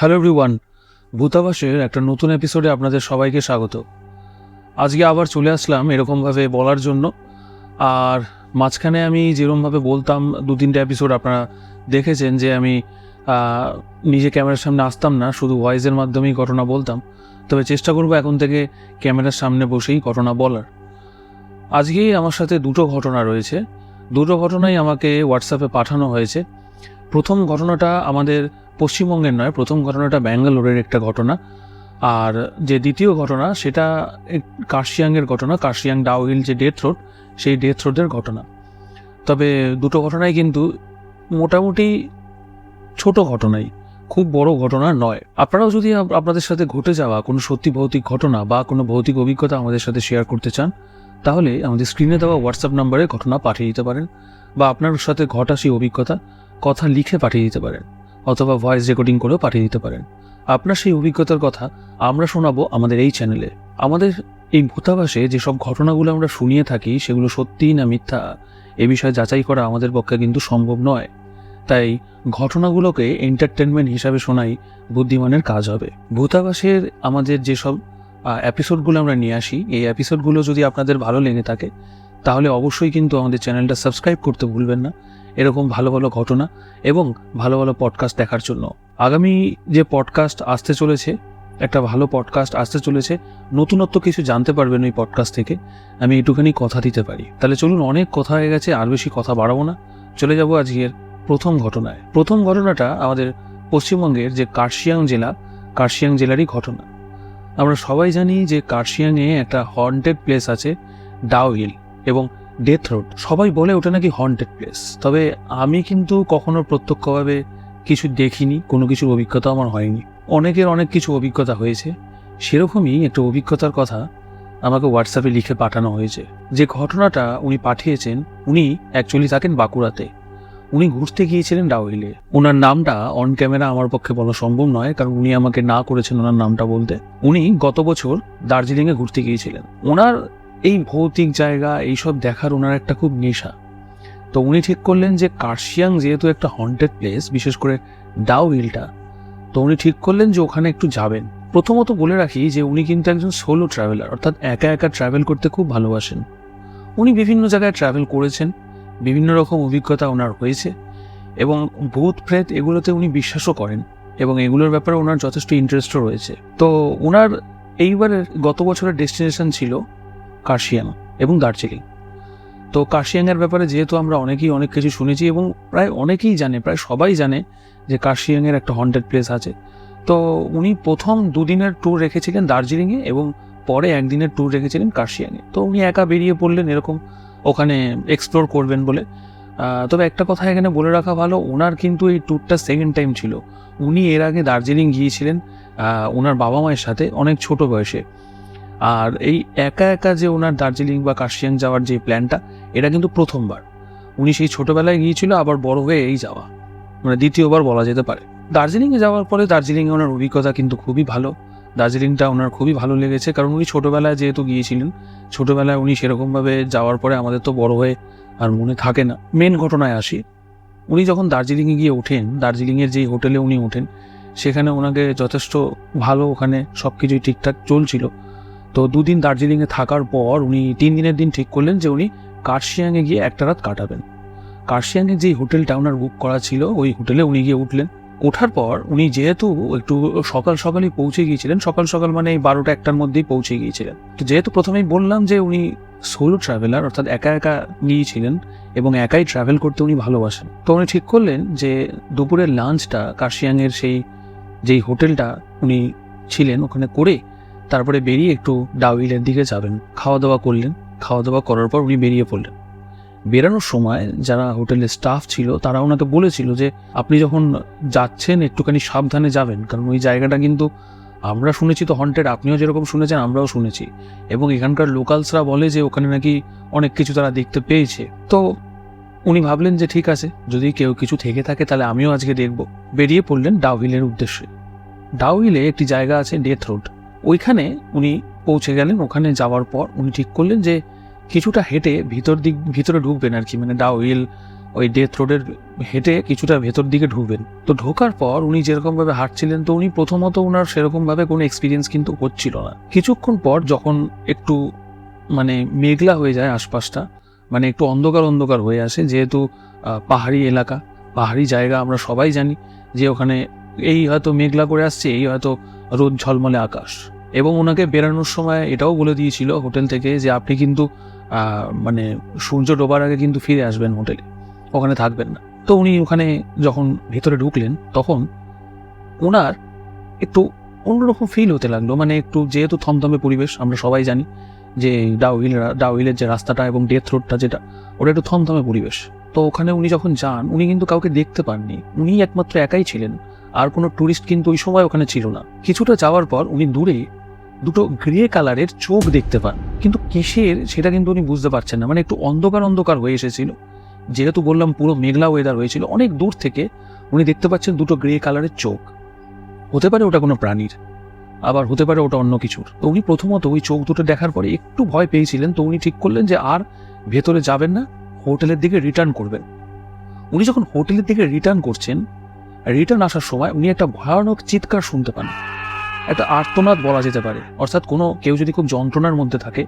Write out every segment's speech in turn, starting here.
Hello everyone, ভূতাবাসের একটা নতুন এপিসোডে আপনাদের সবাইকে স্বাগত। আজকে আবার চলে আসলাম এরকমভাবে বলার জন্য, আর মাঝখানে আমি যেরকমভাবে বলতাম দু তিনটে এপিসোড আপনারা দেখেছেন যে আমি নিজে ক্যামেরার সামনে আসতাম না, শুধু ভয়েসের মাধ্যমেই ঘটনা বলতাম। তবে চেষ্টা করব এখন থেকে ক্যামেরার সামনে বসেই ঘটনা বলার। আজকেই আমার সাথে দুটো ঘটনা রয়েছে। দুটো ঘটনাই আমাকে হোয়াটসঅ্যাপে পাঠানো হয়েছে। প্রথম ঘটনাটা আমাদের পশ্চিমবঙ্গের নয়, প্রথম ঘটনাটা ব্যাঙ্গালোরের একটা ঘটনা। আর যে দ্বিতীয় ঘটনা, সেটা কার্শিয়াংয়ের ঘটনা, কার্শিয়াং ডাউহিল যে ডেথ রোড, সেই ডেথ রোডের ঘটনা। তবে দুটো ঘটনাই কিন্তু মোটামুটি ছোট ঘটনাই, খুব বড় ঘটনা নয়। আপনারাও যদি আপনাদের সাথে ঘটে যাওয়া কোনো সত্যি ভৌতিক ঘটনা বা কোনো ভৌতিক অভিজ্ঞতা আমাদের সাথে শেয়ার করতে চান, তাহলে আমাদের স্ক্রিনে দেওয়া হোয়াটসঅ্যাপ নাম্বারে ঘটনা পাঠিয়ে দিতে পারেন, বা আপনার সাথে ঘটা সেই অভিজ্ঞতা কথা লিখে পাঠিয়ে দিতে পারেন, অথবা ভয়েস রেকর্ডিং করেও পাঠিয়ে দিতে পারেন। আপনার সেই অভিজ্ঞতার কথা আমরা শোনাবো আমাদের এই চ্যানেলে আমাদের এই ভূতাবাসে যেসব ঘটনাগুলো আমরা শুনিয়ে থাকি, সেগুলো সত্যিই না মিথ্যা, এ বিষয়ে যাচাই করা আমাদের পক্ষে কিন্তু সম্ভব নয়। তাই ঘটনাগুলোকে এন্টারটেনমেন্ট হিসাবে শোনাই বুদ্ধিমানের কাজ হবে। ভূতাবাসের আমাদের যেসব এপিসোডগুলো আমরা নিয়ে আসি, এই এপিসোডগুলো যদি আপনাদের ভালো লেগে থাকে তাহলে অবশ্যই কিন্তু আমাদের চ্যানেলটা সাবস্ক্রাইব করতে ভুলবেন না। এরকম ভালো ভালো ঘটনা এবং ভালো ভালো পডকাস্ট দেখার জন্য। আগামী যে পডকাস্ট আসতে চলেছে, একটা ভালো পডকাস্ট আসতে চলেছে, নতুনত্ব কিছু জানতে পারবেন ওই পডকাস্ট থেকে। আমি একটুখানি কথা দিতে পারি। তাহলে চলুন অনেক কথা হয়ে গেছে, আর বেশি কথা বাড়াবো না। চলে যাব আজকের প্রথম ঘটনায়। প্রথম ঘটনাটা আমাদের পশ্চিমবঙ্গের যে কার্শিয়াং জেলা, কার্শিয়াং জেলারই ঘটনা। আমরা সবাই জানি যে কার্শিয়াংয়ে একটা হন্টেড প্লেস আছে ডাও হিল এবং ডেথ রোড সবাই বলে ওটা নাকি হন্টেড প্লেস তবে আমি কিন্তু কখনো প্রত্যক্ষভাবে কিছু দেখিনি, কোনো কিছুর অভিজ্ঞতা আমার হয়নি। অনেকের অনেক কিছু অভিজ্ঞতা হয়েছে। সেরকমই একটা অভিজ্ঞতার কথা আমাকে হোয়াটসঅ্যাপে লিখে পাঠানো হয়েছে। যে ঘটনাটা উনি পাঠিয়েছেন, উনি অ্যাকচুয়ালি থাকেন বাঁকুড়াতে। উনি ঘুরতে গিয়েছিলেন ডাউহিলে ওনার নামটা অন ক্যামেরা আমার পক্ষে বলা সম্ভব নয়, কারণ উনি আমাকে না করেছেন ওনার নামটা বলতে। উনি গত বছর দার্জিলিংয়ে ঘুরতে গিয়েছিলেন। ওনার এই ভৌতিক জায়গা, এইসব দেখার ওনার একটা খুব নেশা। তো উনি ঠিক করলেন যে কার্শিয়াং যেহেতু একটা হন্টেড প্লেস বিশেষ করে ডাউ হিলটা, তো উনি ঠিক করলেন যে ওখানে একটু যাবেন। প্রথমত বলে রাখি যে উনি কিন্তু একজন সোলো ট্রাভেলার অর্থাৎ একা একা ট্রাভেল করতে খুব ভালোবাসেন। উনি বিভিন্ন জায়গায় ট্রাভেল করেছেন, বিভিন্ন রকম অভিজ্ঞতা ওনার হয়েছে, এবং ভূত, প্রেত এগুলোতে উনি বিশ্বাসও করেন, এবং এগুলোর ব্যাপারে ওনার যথেষ্ট ইন্টারেস্টও রয়েছে। তো ওনার এইবারের গত বছরের ডেস্টিনেশন ছিল কার্শিয়াং এবং দার্জিলিং। তো কার্শিয়াংয়ের ব্যাপারে যেহেতু আমরা অনেকেই অনেক কিছু শুনেছি এবং প্রায় অনেকেই জানে, প্রায় সবাই জানে যে কার্শিয়াংয়ের একটা হন্টেড প্লেস আছে। তো উনি প্রথম দুদিনের ট্যুর রেখেছিলেন দার্জিলিংয়ে এবং পরে একদিনের ট্যুর রেখেছিলেন কার্শিয়াংয়ে। তো উনি একা বেরিয়ে পড়লেন এরকম ওখানে এক্সপ্লোর করবেন বলে। তবে একটা কথা এখানে বলে রাখা ভালো, ওনার কিন্তু এই ট্যুরটা সেকেন্ড টাইম ছিল। উনি এর আগে দার্জিলিং গিয়েছিলেন ওনার বাবা মায়ের সাথে, অনেক ছোট বয়সে। আর এই একা একা যে ওনার দার্জিলিং বা কার্শিয়াং যাওয়ার যে প্ল্যানটা, এটা কিন্তু প্রথমবার। উনি সেই ছোটবেলায় গিয়েছিল, আবার বড় হয়ে এই যাওয়া। মানে দ্বিতীয়বার বলা যেতে পারে। দার্জিলিংয়ে যাওয়ার পরে দার্জিলিংয়ে ওনার অভিজ্ঞতা কিন্তু খুবই ভালো। দার্জিলিংটা ওনার খুবই ভালো লেগেছে, কারণ উনি ছোটবেলায় যেহেতু গিয়েছিলেন, ছোটোবেলায় উনি সেরকমভাবে যাওয়ার পরে আমাদের তো বড় হয়ে আর মনে থাকে না। মেন ঘটনায় আসি। উনি যখন দার্জিলিংয়ে গিয়ে ওঠেন, দার্জিলিংয়ের যেই হোটেলে উনি ওঠেন, সেখানে ওনাকে যথেষ্ট ভালো ওখানে সব কিছুই ঠিকঠাক চলছিল। তো দুদিন দার্জিলিংয়ে থাকার পর উনি তিন দিনের দিন ঠিক করলেন যে উনি কার্শিয়াংয়ে গিয়ে একটা রাত কাটাবেন। কার্শিয়াংয়ে যেই হোটেলটা ওনার বুক করা ছিল, ওই হোটেলে উনি গিয়ে উঠলেন। ওঠার পর উনি যেহেতু একটু সকাল সকালই পৌঁছে গিয়েছিলেন, সকাল সকাল মানে এই বারোটা একটার মধ্যেই পৌঁছে গিয়েছিলেন। তো যেহেতু প্রথমেই বললাম যে উনি সোলো ট্রাভেলার অর্থাৎ একা একা গিয়েছিলেন এবং একাই ট্রাভেল করতে উনি ভালোবাসেন, তো উনি ঠিক করলেন যে দুপুরের লাঞ্চটা কার্শিয়াংয়ের সেই, যেই হোটেলটা উনি ছিলেন ওখানে করে তারপরে বেরিয়ে একটু ডাউইলের দিকে যাবেন। খাওয়া দাওয়া করলেন। খাওয়া দাওয়া করার পর উনি বেরিয়ে পড়লেন। বেরানোর সময় যারা হোটেলের স্টাফ ছিল, তারা ওনাকে বলেছিল যে, আপনি যখন যাচ্ছেন, একটুখানি সাবধানে যাবেন। কারণ ওই জায়গাটা কিন্তু আমরা শুনেছি তো হন্টেড আপনিও যেরকম শুনেছেন, আমরাও শুনেছি। এবং এখানকার লোকালসরা বলে যে, ওখানে নাকি অনেক কিছু তারা দেখতে পেয়েছে। তো উনি ভাবলেন যে, ঠিক আছে, যদি কেউ কিছু থেকে থাকে, তাহলে আমিও আজকে দেখব। বেরিয়ে পড়লেন ডাউহিলের উদ্দেশ্যে। ডাউহিলে একটি জায়গা আছে ডেথ রোড ওইখানে উনি পৌঁছে গেলেন, ওখানে যাওয়ার পর উনি ঠিক করলেন যে কিছুটা হেঁটে ভিতর দিক, ভিতরে ঢুকবেন আর কি মানে ডাউহিল ওই ডেথ রোডের হেঁটে কিছুটা ভেতর দিকে ঢুকবেন। তো ঢোকার পর উনি যেরকমভাবে হাঁটছিলেন, তো উনি প্রথমত ওনার সেরকমভাবে কোনো এক্সপিরিয়েন্স কিন্তু হচ্ছিল না। কিছুক্ষণ পর যখন একটু মানে মেঘলা হয়ে যায় আশপাশটা মানে একটু অন্ধকার অন্ধকার হয়ে আসে, যেহেতু পাহাড়ি এলাকা, পাহাড়ি জায়গা আমরা সবাই জানি যে ওখানে এই হয়তো মেঘলা করে আসছে, এই হয়তো রোদ ঝলমলে আকাশ। এবং ওনাকে বেরানোর সময় এটাও বলে দিয়েছিল হোটেল থেকে যে আপনি কিন্তু মানে সূর্য ডোবার আগে কিন্তু ফিরে আসবেন হোটেলে, ওখানে থাকবেন না। তো উনি ওখানে যখন ভেতরে ঢুকলেন, তখন ওনার একটু অন্যরকম ফিল হতে লাগল। মানে একটু যেহেতু থমথমে পরিবেশ, আমরা সবাই জানি যে ডাউহিল ডাউহিলের যে রাস্তাটা এবং ডেথ রোডটা যেটা, ওটা একটু থমথমে পরিবেশ। তো ওখানে উনি যখন যান, উনি কিন্তু কাউকে দেখতে পাননি। উনি একমাত্র একাই ছিলেন। আর কোনো টুরিস্ট কিন্তু ওই সময় ওখানে ছিল না। কিছুটা যাওয়ার পর উনি দূরে দুটো গ্রে কালারের চোখ দেখতে পান। কিন্তু কিসের সেটা কিন্তু উনি বুঝতে পারছেন না। মানে একটু অন্ধকার অন্ধকার হয়ে এসেছিল। যেহেতু বললাম পুরো মেঘলা ওয়েদার হয়েছিল, অনেক দূর থেকে উনি দেখতে পাচ্ছেন দুটো গ্রে কালারের চোখ। হতে পারে ওটা কোনো প্রাণীর, আবার হতে পারে ওটা অন্য কিছুর। তো উনি প্রথমত ওই চোখ দুটো দেখার পরে একটু ভয় পেয়েছিলেন। তো উনি ঠিক করলেন যে আর ভেতরে যাবেন না, হোটেলের দিকে রিটার্ন করবেন। উনি যখন হোটেলের দিকে রিটার্ন করছেন রিটার্ন আসার সময় উনি একটা ভয়ানক চিৎকার শুনতে পান। একটা আর্তনাদ বলা যেতে পারে। অর্থাৎ কোনো, কেউ যদি খুব যন্ত্রণার মধ্যে থাকে,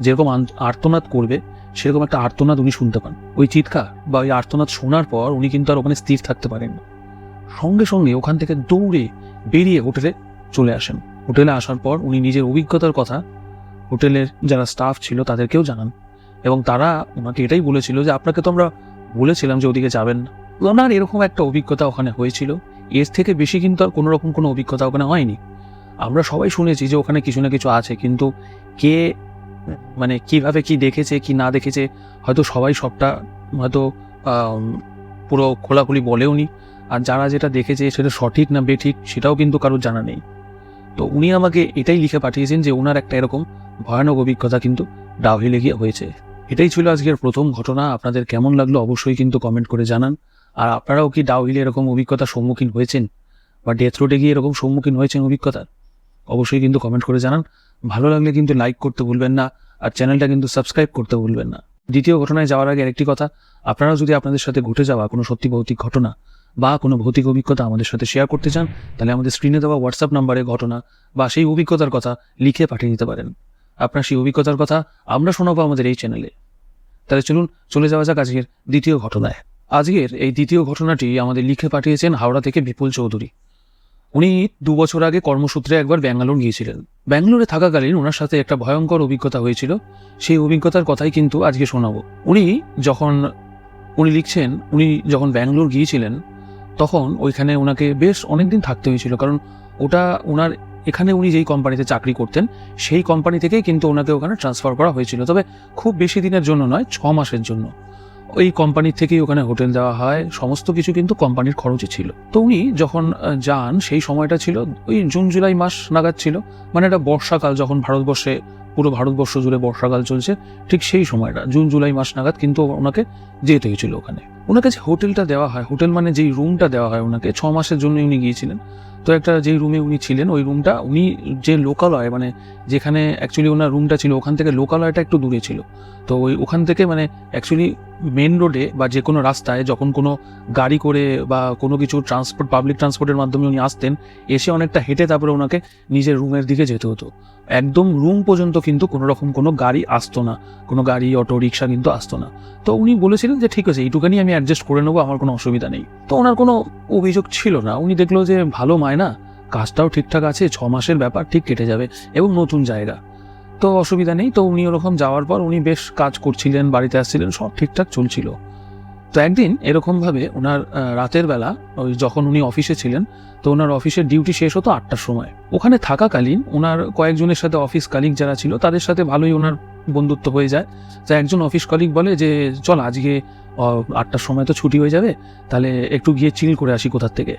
যেরকম আর্তনাদ করবে, সেরকম একটা আর্তনাদ উনি শুনতে পান। ওই চিৎকার বা ওই আর্তনাদ শোনার পর উনি কিন্তু আর ওখানে স্থির থাকতে পারেন সঙ্গে সঙ্গে ওখান থেকে দৌড়ে বেরিয়ে হোটেলে চলে আসেন। হোটেলে আসার পর উনি নিজের অভিজ্ঞতার কথা হোটেলের যারা স্টাফ ছিল তাদেরকেও জানান। এবং তারা ওনাকে এটাই বলেছিল যে, আপনাকে তো আমরা বলেছিলাম যে ওদিকে যাবেন না। ওনার এরকম একটা অভিজ্ঞতা ওখানে হয়েছিল। এর থেকে বেশি কিন্তু আর কোনো রকম কোনো অভিজ্ঞতা ওখানে হয়নি। আমরা সবাই শুনেছি যে ওখানে কিছু না কিছু আছে, কিন্তু কে মানে কীভাবে কি দেখেছে, কি না দেখেছে, হয়তো সবাই সবটা হয়তো পুরো খোলাখুলি বলেও নি আর যারা যেটা দেখেছে সেটা সঠিক না বেঠিক সেটাও কিন্তু কারোর জানা নেই। তো উনি আমাকে এটাই লিখে পাঠিয়েছেন যে ওনার একটা এরকম ভয়ানক অভিজ্ঞতা কিন্তু ডাউহিলে গিয়ে হয়েছে। এটাই ছিল আজকের প্রথম ঘটনা। আপনাদের কেমন লাগল অবশ্যই কিন্তু কমেন্ট করে জানান। আর আপনারাও কি ডাউহিলে এরকম অভিজ্ঞতার সম্মুখীন হয়েছেন? বা ডেথ রোডে গিয়ে এরকম সম্মুখীন হয়েছেন অভিজ্ঞতার? অবশ্যই কিন্তু কমেন্ট করে জানান। ভালো লাগলে কিন্তু লাইক করতে ভুলবেন না আর চ্যানেলটা কিন্তু সাবস্ক্রাইব করতে ভুলবেন না। দ্বিতীয় ঘটনায় যাওয়ার আগে আরেকটি কথা আপনারা যদি আপনাদের সাথে ঘটে যাওয়া কোনো সত্যি ভৌতিক ঘটনা বা কোনো ভৌতিক অভিজ্ঞতা আমাদের সাথে শেয়ার করতে চান, তাহলে আমাদের স্ক্রিনে দেওয়া হোয়াটসঅ্যাপ নাম্বারে ঘটনা বা সেই অভিজ্ঞতার কথা লিখে পাঠিয়ে দিতে পারেন। আপনার সেই অভিজ্ঞতার কথা আমরা শোনাবো আমাদের এই চ্যানেলে তাহলে চলুন, চলে যাওয়া যাক আজকের দ্বিতীয় ঘটনায়। আজকের এই দ্বিতীয় ঘটনাটি আমাদের লিখে পাঠিয়েছেন হাওড়া থেকে বিপুল চৌধুরী। উনি দু বছর আগে কর্মসূত্রে একবার ব্যাঙ্গালোর গিয়েছিলেন। ব্যাঙ্গালোরে থাকাকালীন ওনার সাথে একটা ভয়ঙ্কর অভিজ্ঞতা হয়েছিল। সেই অভিজ্ঞতার কথাই কিন্তু আজকে শোনাবো। উনি যখন উনি লিখছেন, উনি যখন ব্যাঙ্গালোর গিয়েছিলেন, তখন ওইখানে ওনাকে বেশ অনেকদিন থাকতে হয়েছিল। কারণ ওটা ওনার, এখানে উনি যেই কোম্পানিতে চাকরি করতেন, সেই কোম্পানি থেকেই কিন্তু ওনাকে ওখানে ট্রান্সফার করা হয়েছিল। তবে খুব বেশি দিনের জন্য নয়, ছ মাসের জন্য। ওই কোম্পানির থেকেই ওখানে হোটেল দেওয়া হয়। সমস্ত কিছু কিন্তু কোম্পানির খরচে ছিল। তো উনি যখন যান, সেই সময়টা ছিল, ওই জুন, জুলাই মাস নাগাদ ছিল। মানে এটা বর্ষাকাল যখন ভারতবর্ষে, পুরো ভারতবর্ষ জুড়ে বর্ষাকাল চলছে, ঠিক সেই সময়টা, জুন, জুলাই মাস নাগাদ কিন্তু ওনাকে যেতে হয়েছিল ওখানে। ওনাকে যে হোটেলটা দেওয়া হয় হোটেল মানে যেই রুমটা দেওয়া হয় ওনাকে, ছ মাসের জন্য উনি গিয়েছিলেন। তো একটা যেই রুমে উনি ছিলেন, ওই রুমটা উনি যে লোকালয় মানে যেখানে অ্যাকচুয়ালি ওনার রুমটা ছিল, ওখান থেকে লোকালয়টা একটু দূরে ছিল। তো ওই ওখান থেকে মানে অ্যাকচুয়ালি মেন রোডে বা যে কোনো রাস্তায় যখন কোনো গাড়ি করে বা কোনো কিছু ট্রান্সপোর্ট পাবলিক ট্রান্সপোর্টের মাধ্যমে উনি আসতেন, এসে অনেকটা হেঁটে তারপরে ওনাকে নিজের রুমের দিকে যেতে হতো। একদম রুম পর্যন্ত কিন্তু কোনো রকম কোনো গাড়ি আসতো না। কোনো গাড়ি, অটো, রিক্সা কিন্তু আসতো না। তো উনি বলেছিলেন যে, ঠিক আছে, এইটুখানি আমি অ্যাডজাস্ট করে নেব, আমার কোনো অসুবিধা নেই। তো ওনার কোনো অভিযোগ ছিল না। উনি দেখল যে, ভালো মায়না, কাজটাও ঠিকঠাক আছে, ছ মাসের ব্যাপার, ঠিক কেটে যাবে এবং নতুন জায়গা। তো অসুবিধা নেই। তো উনি ওরকম যাওয়ার পর উনি বেশ কাজ করছিলেন, বাড়িতে আসছিলেন, সব ঠিকঠাক চলছিল। তো একদিন এরকমভাবে ওনার রাতের বেলা, ওই যখন উনি অফিসে ছিলেন, তো ওনার অফিসের ডিউটি শেষ হতো আটটার সময়। ওখানে থাকাকালীন ওনার কয়েকজনের সাথে অফিস কালিগ যারা ছিল, তাদের সাথে ভালোই ওনার বন্ধুত্ব হয়ে যায়। তো একজন অফিস কলিগ বলে যে, চল আজকে আটটার সময় তো ছুটি হয়ে যাবে, তাহলে একটু গিয়ে চিল করে আসি কোথার থেকে।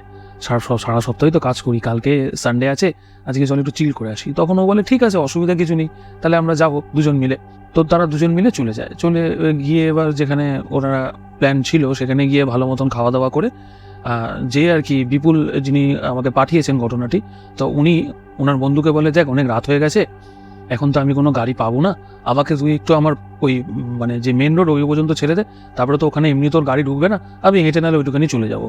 সারা সারা সপ্তাহে তো কাজ করি, কালকে সানডে আছে, আজকে চল একটু চিল করে আসি। তখন ও বলে, ঠিক আছে, অসুবিধা কিছু নেই, তাহলে আমরা যাব দুজন মিলে। তো তারা দুজন মিলে চলে যায়। চলে গিয়ে এবার যেখানে ওনারা প্ল্যান ছিল, সেখানে গিয়ে ভালো মতন খাওয়া দাওয়া করে যে আর কি বিপুল যিনি আমাকে পাঠিয়েছেন ঘটনাটি, তো উনি ওনার বন্ধুকে বলে, দেখ, অনেক রাত হয়ে গেছে, এখন তো আমি কোনো গাড়ি পাবো না, আমাকে তুই একটু আমার ওই মানে যে মেন রোড ওই পর্যন্ত ছেড়ে দে, তারপরে তো ওখানে এমনি তোর গাড়ি ঢুকবে না, আমি হেঁটে নাহলে ওইটুখানি চলে যাব।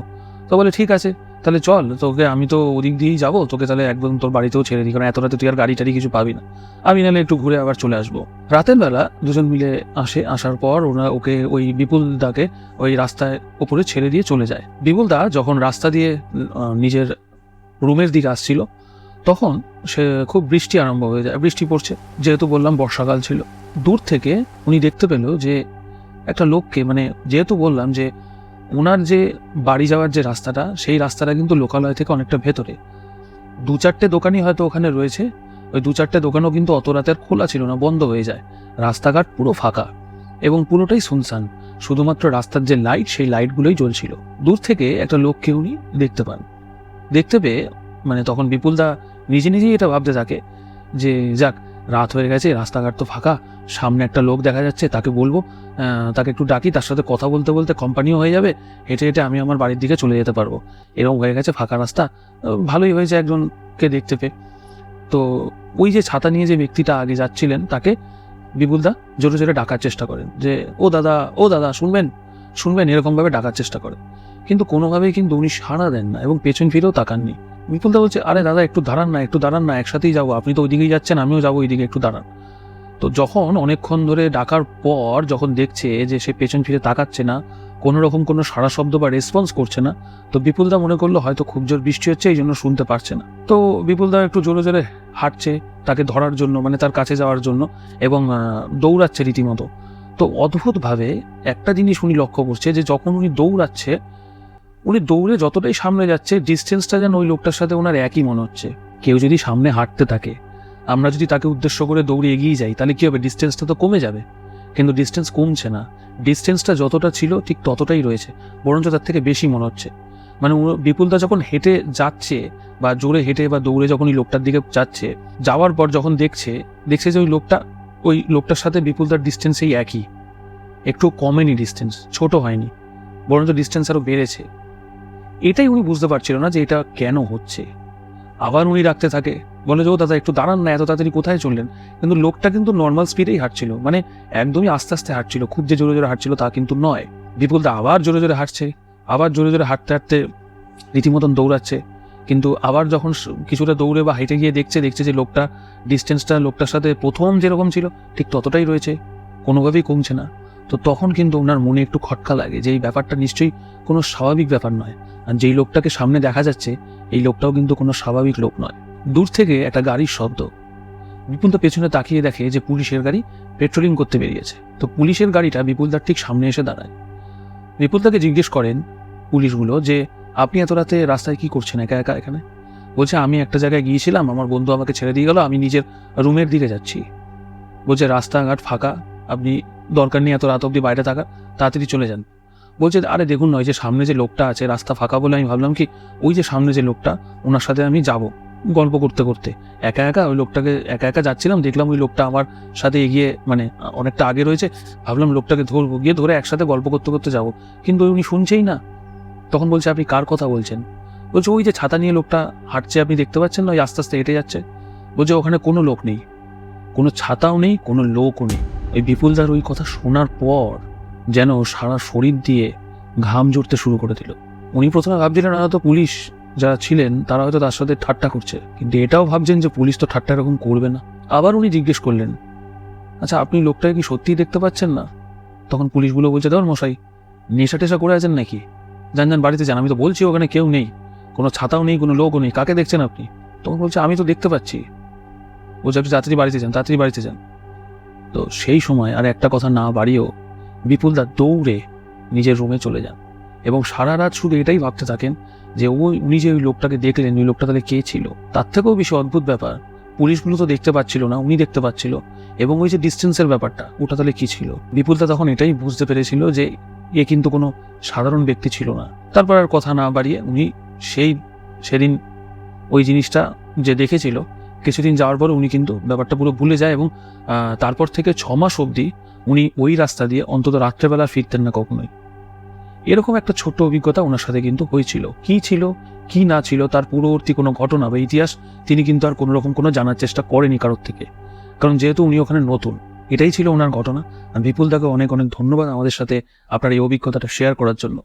তো বলে, ঠিক আছে, তাহলে চল, তোকে আমি তো ওদিক দিয়েই যাব, তোকে তাহলে একদম তোর বাড়িতেও ছেড়ে দিই, কারণ এত রাতে তুই আর গাড়ি টাড়ি কিছু পাবি না। আমি নাহলে একটু ঘুরে আবার চলে আসব। রাতের বেলা দুজন মিলে আসে, আসার পর ওরা ওকে ওই বিপুল দাকে ওই রাস্তায় ওপরে ছেড়ে দিয়ে চলে যায়। বিপুল দা যখন রাস্তা দিয়ে নিজের রুমের দিকে আসছিল, তখন সে খুব বৃষ্টি আরম্ভ হয়ে যায়, বৃষ্টি পড়ছে, যেহেতু বললাম বর্ষাকাল ছিল। দূর থেকে উনি দেখতে পেল যে একটা লোককে মানে যেহেতু বললাম যে ওনার যে বাড়ি যাওয়ার যে রাস্তাটা, সেই রাস্তাটা কিন্তু লোকালয় থেকে অনেকটা ভেতরে। দু চারটে দোকানই হয়তো ওখানে রয়েছে। ওই দু চারটে দোকানও কিন্তু অত রাতে আর খোলা ছিল না, বন্ধ হয়ে যায়। রাস্তাঘাট পুরো ফাঁকা এবং পুরোটাই শুনশান। শুধুমাত্র রাস্তার যে লাইট, সেই লাইটগুলোই জ্বলছিল। দূর থেকে একটা লোককে উনি দেখতে পান। দেখতে পেয়ে মানে তখন বিপুলদা নিজে নিজেই এটা ভাবতে থাকে যে, যাক রাত হয়ে গেছে, রাস্তাঘাট তো ফাঁকা। সামনে একটা লোক দেখা যাচ্ছে, তাকে বলব তাকে একটু ডাকি, তার সাথে কথা বলতে বলতে কোম্পানিও হয়ে যাবে, হেঁটে হেঁটে আমি আমার বাড়ির দিকে চলে যেতে পারব। এরকম হয়ে গেছে, ফাঁকা রাস্তা। ভালোই হয়েছে একজনকে দেখতে পেয়ে। তো ওই যে ছাতা নিয়ে যে ব্যক্তিটা আগে যাচ্ছিলেন, তাকে বিপুলদা জোরে জোরে ডাকার চেষ্টা করেন। যে, ও দাদা ও দাদা, শুনবেন? শুনবেন? এরকমভাবে ডাকার চেষ্টা করেন কিন্তু কোনোভাবেই কিন্তু উনি সাড়া দেন না এবং পেছন ফিরেও তাকাননি। বিপুলদা বলছে, আরে দাদা, একটু দাঁড়ান না, একটু দাঁড়ান না, একসাথেই যাব। আপনি তো ওইদিকেই যাচ্ছেন, আমিও যাব ওইদিকে, একটু দাঁড়ান। তো যখন অনেকক্ষণ ধরে ডাকার পর যখন দেখছে যে সে পেছন ফিরে তাকাচ্ছে না, কোনো রকম কোনো সারা শব্দ বা রেসপন্স করছে না, তো বিপুলদা মনে করল, হয়তো খুব জোর বৃষ্টি হচ্ছে এই জন্য শুনতে পারছে না। তো বিপুলদা একটু জোরে জোরে হাঁটছে তাকে ধরার জন্য মানে তার কাছে যাওয়ার জন্য এবং দৌড়াচ্ছে রীতিমতো। তো অদ্ভুতভাবে একটা জিনিস উনি লক্ষ্য করছে যে যখন উনি দৌড়াচ্ছে উনি দৌড়ে যতটাই সামনে যাচ্ছে ডিস্টেন্সটা যেন ওই লোকটার সাথে ওনার একই মনে হচ্ছে। কেউ যদি সামনে হাঁটতে থাকে, আমরা যদি তাকে উদ্দেশ্য করে দৌড়ে এগিয়ে যাই, তাহলে কী হবে? ডিস্টেন্সটা তো কমে যাবে। কিন্তু ডিস্টেন্স কমছে না। ডিস্টেন্সটা যতটা ছিল, ঠিক ততটাই রয়েছে। বরঞ্চ তার থেকে বেশি মনে হচ্ছে। মানে বিপুলদা যখন হেঁটে যাচ্ছে বা জোরে হেঁটে বা দৌড়ে যখন ওই লোকটার দিকে যাচ্ছে, যাওয়ার পর যখন দেখছে দেখছে যে ওই লোকটা, ওই লোকটার সাথে বিপুলদার ডিস্টেন্স এই একই। একটু কমেনি ডিস্টেন্স ছোট হয়নি। বরঞ্চ ডিস্টেন্স আরও বেড়েছে। এটাই উনি বুঝতে পারছিল না যে এটা কেন হচ্ছে। আবার উনি রাখতে থাকে, বলে যে, ও দাদা, একটু দাঁড়ান না, এত তাড়াতাড়ি কোথায় চললেন? কিন্তু লোকটা কিন্তু নর্মাল স্পিডেই হাঁটছিল মানে একদমই আস্তে আস্তে হাঁটছিল, খুব যে জোরে জোরে হাঁটছিল তা কিন্তু নয়। বিপুল বিপুলদা আবার জোরে জোরে হাঁটছে, আবার জোরে জোরে হাঁটতে হাঁটতে রীতিমতন দৌড়াচ্ছে, কিন্তু আবার যখন কিছুটা দৌড়ে বা হেঁটে গিয়ে দেখছে দেখছে যে লোকটা ডিস্টেন্সটা লোকটার সাথে প্রথম যেরকম ছিল, ঠিক ততটাই রয়েছে, কোনোভাবেই কমছে না। তো তখন কিন্তু ওনার মনে একটু খটকা লাগে যে এই ব্যাপারটা নিশ্চয়ই কোনো স্বাভাবিক ব্যাপার নয়। আর যেই লোকটাকে সামনে দেখা যাচ্ছে, এই লোকটাও কিন্তু কোনো স্বাভাবিক লোক নয়। দূর থেকে একটা গাড়ির শব্দ। বিপুল তো পেছনে তাকিয়ে দেখে যে পুলিশের গাড়ি পেট্রোলিং করতে বেরিয়েছে। তো পুলিশের গাড়িটা বিপুলদার ঠিক সামনে এসে দাঁড়ায়। বিপুল তাকে জিজ্ঞেস করেন পুলিশগুলো যে, আপনি এত রাতে রাস্তায় কি করছেন একা একা এখানে? বলছে, আমি একটা জায়গায় গিয়েছিলাম, আমার বন্ধু আমাকে ছেড়ে দিয়ে গেল, আমি নিজের রুমের দিকে যাচ্ছি। বলছে, রাস্তাঘাট ফাঁকা, আপনি দরকার নেই, এত রাত অবধি বাইরে থাকা তাড়াতাড়ি চলে যান। বলছে, আরে দেখুন নয় যে সামনে যে লোকটা আছে, রাস্তা ফাঁকা বলে আমি ভাবলাম কি, ওই যে সামনে যে লোকটা, ওনার সাথে আমি যাব গল্প করতে করতে। একা একা ওই লোকটাকে, একা একা যাচ্ছিলাম, দেখলাম ওই লোকটা আমার সাথে এগিয়ে মানে অনেকটা আগে রয়েছে। ভাবলাম লোকটাকে ধরবো, গিয়ে ধরে একসাথে গল্প করতে করতে যাব। কিন্তু উনি শুনছেই না। তখন বলছে, আপনি কার কথা বলছেন? বলছে, ওই যে ছাতা নিয়ে লোকটা হাঁটছে, আপনি দেখতে পাচ্ছেন না, ওই আস্তে আস্তে হেঁটে যাচ্ছে? বলছে, ওখানে কোনো লোক নেই। কোনো ছাতাও নেই, কোনো লোকও নেই। ওই বিপুলদার ওই কথা শোনার পর যেন সারা শরীর দিয়ে ঘাম জড়তে শুরু করে দিল। উনি প্রথমে ভাবছিলেন হয়তো পুলিশ যারা ছিলেন, তারা হয়তো তার সাথে ঠাট্টা করছে। কিন্তু এটাও ভাবছেন যে পুলিশ তো ঠাট্টা এরকম করবে না। আবার উনি জিজ্ঞেস করলেন আচ্ছা আপনি লোকটাকে কি সত্যিই দেখতে পাচ্ছেন না? তখন পুলিশগুলো বলছে, ধর মশাই নেশা টেশা করে আছেন নাকি? যান যান, বাড়িতে যান, আমি তো বলছি ওখানে কেউ নেই, কোনো ছাতাও নেই, কোনো লোকও নেই, কাকে দেখছেন আপনি? তখন বলছে, আমি তো দেখতে পাচ্ছি। বলছে আপনি তাড়াতাড়ি বাড়িতে যান, তাড়াতাড়ি বাড়িতে যান। তো সেই সময় আর একটা কথা না বাড়িয়েও বিপুলদা দৌড়ে নিজের রুমে চলে যান। এবং সারা রাত শুধু এটাই ভাবতে থাকেন যে ওই উনি যে ওই লোকটাকে দেখলেন, ওই লোকটা তাহলে কে ছিল? তার থেকেও বেশি অদ্ভুত ব্যাপার। পুলিশগুলো তো দেখতে পাচ্ছিল না, উনি দেখতে পাচ্ছিল। এবং ওই যে ডিস্টেন্সের ব্যাপারটা, ওটা তাহলে কি ছিল? বিপুলদা তখন এটাই বুঝতে পেরেছিল যে এ কিন্তু কোনো সাধারণ ব্যক্তি ছিল না। তারপর আর কথা না বাড়িয়ে উনি সেই, সেদিন ওই জিনিসটা যে দেখেছিল কিছুদিন যাওয়ার পর উনি কিন্তু ব্যাপারটা পুরো ভুলে যায় এবং তারপর থেকে ছ মাস অবধি উনি ওই রাস্তা দিয়ে অন্তত রাত্রেবেলা ফিরতেন না কখনোই। এরকম একটা ছোট্ট অভিজ্ঞতা ওনার সাথে কিন্তু হয়েছিল। কি ছিল, কি না ছিল, তার পূর্ববর্তী কোনো ঘটনা বা ইতিহাস তিনি কিন্তু আর কোনো রকম কোনো জানার চেষ্টা করেনি কারোর থেকে। কারণ যেহেতু উনি ওখানে নতুন, এটাই ছিল ওনার ঘটনা। আর বিপুল দাকে অনেক অনেক ধন্যবাদ আমাদের সাথে আপনার এই অভিজ্ঞতাটা শেয়ার করার জন্য।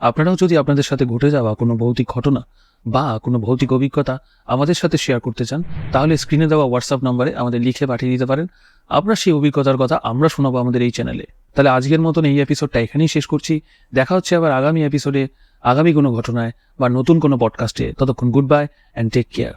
আপনারাও যদি আপনাদের সাথে ঘটে যাওয়া কোনো ভৌতিক ঘটনা বা কোনো ভৌতিক অভিজ্ঞতা আমাদের সাথে শেয়ার করতে চান, তাহলে স্ক্রিনে দেওয়া হোয়াটসঅ্যাপ নাম্বারে আমাদের লিখে পাঠিয়ে দিতে পারেন। আপনার সেই অভিজ্ঞতার কথা আমরা শোনাবো আমাদের এই চ্যানেলে তাহলে আজকের মতন এই এপিসোডটা এখানেই শেষ করছি। দেখা হচ্ছে আবার আগামী এপিসোডে আগামী কোনো ঘটনায় বা নতুন কোনো পডকাস্টে ততক্ষণ good bye and take care